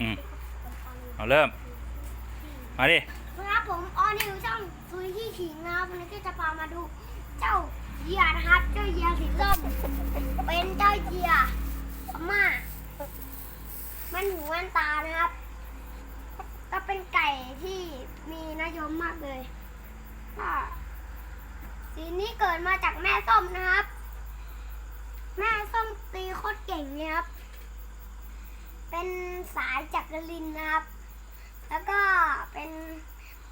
อืมเอาเริ่ม มาดิครับผมออนิวช่องซุยที่ขิงนะครับวันนี้ก็จะพามาดู เจ้าเหยียนะครับ เจ้าเหยียสีส้มเป็นเจ้าเหยียม่ามันหูมันตานะครับ ก็เป็นไก่ที่มีนายมมากเลยก็สีนี้เกิดมาจากแม่ส้มนะครับ แม่ส้มตีโคตรเก่งเลยครับ เป็นสายจักรลินนะครับ แล้วก็เป็น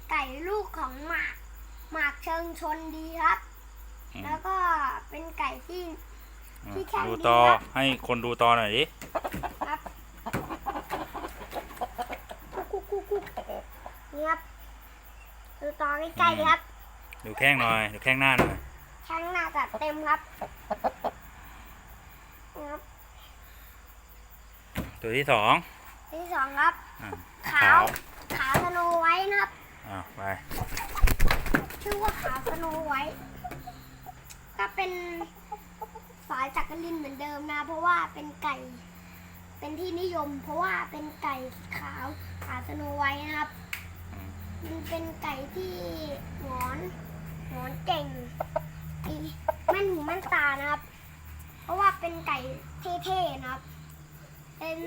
ไก่ลูกของหมาก หมากเชิงชนดีครับอืมแล้วก็เป็นไก่ที่อะที่แข็งดูดีต่อครับให้คนดูต่อหน่อยดิครับกุ๊กกุ๊กกุ๊กกุ๊กนี่ครับดูต่อใกล้ๆครับ ดูแข้งหน่อย ดูแข้งหน้าหน่อยข้างหน้าจัดเต็มครับนี่ครับ ตัวที่สองที่สองครับ อะขาว ขาวสโนไว้นะครับ อ่าไปชื่อว่าขาวสโนไว้ ก็เป็นสายจักรินเหมือนเดิมนะ เพราะว่าเป็นไก่ เป็นที่นิยม เพราะว่าเป็นไก่ขาวขาวสโนไว้นะครับอืมมันเป็นไก่ที่หงอนหงอนเก่งอีแม่นหูแม่นตานะครับ เพราะว่าเป็นไก่เท่ๆนะครับ เป็น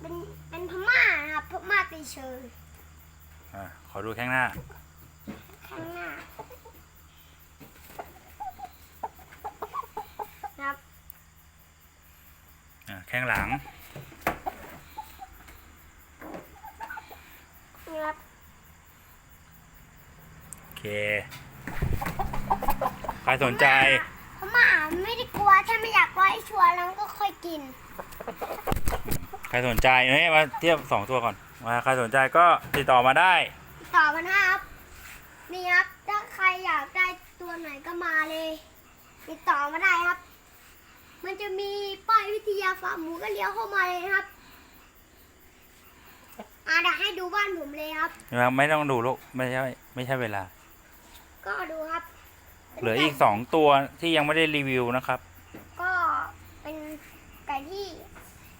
เป็นเป็นพม่านะครับพม่าตีเชิงอะขอดูแข้งหน้า ข้างหน้านะครับอะแข้งหลัง นะครับโอเค ใครสนใจ พม่าไม่ได้กลัวถ้าไม่อยากไว้ชัวร์แล้วก็ค่อยกินใค รสนใจเอ้ยมาเทียบสองตัวก่อนมาใครสนใจก็ติดต่อมาได้ ต่อกันนะครับนี่ครับถ้าใครอยากได้ตัวไหนก็มาเลย ติดต่อมาได้ครับ มันจะมีป้ายวิทยาฟาร์มหมูก็เลี้ยวเข้ามาเลยนะครับอ่าเดี๋ยวให้ดูบ้านผมเลยครับ ไม่ต้องดูลูกไม่ใช่ไม่ใช่เวลา ก็ดูครับป็นเหลืออีกไสองตัวที่ยังไม่ได้รีวิวนะครับก็เป็นไก่ที่